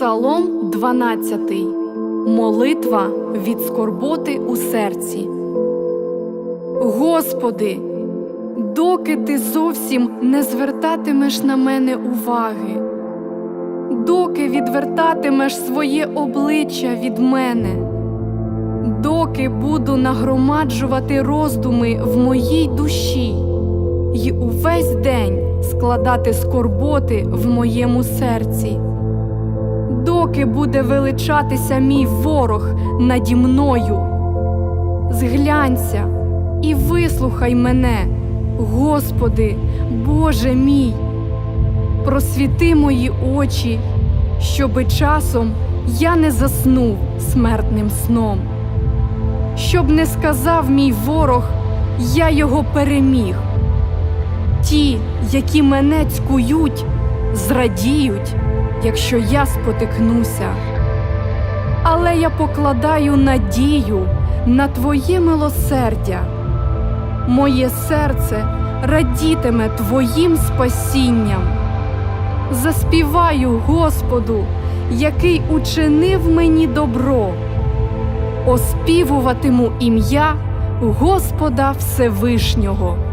Псалом 12. Молитва від скорботи у серці. Господи, доки ти зовсім не звертатимеш на мене уваги, доки відвертатимеш своє обличчя від мене, доки буду нагромаджувати роздуми в моїй душі й увесь день складати скорботи в моєму серці доки буде величатися мій ворог наді мною. Зглянься і вислухай мене, Господи, Боже мій, просвіти мої очі, щоби часом я не заснув смертним сном, щоб не сказав мій ворог, я його переміг. Ті, які мене цькують, зрадіють, якщо я спотикнуся. Але я покладаю надію на Твоє милосердя. Моє серце радітиме Твоїм спасінням. Заспіваю Господу, який учинив мені добро. Оспівуватиму ім'я Господа Всевишнього.